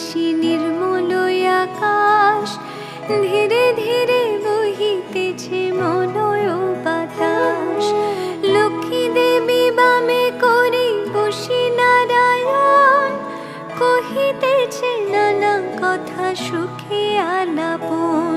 নিমেষে নির্মল আকাশ, ধীরে ধীরে বহিতেছে মনয় বাতাস। লক্ষ্মী দেবী বামে করি বসি নারায়ণ, কহিতেছে নানা কথা সুখে আলাপন।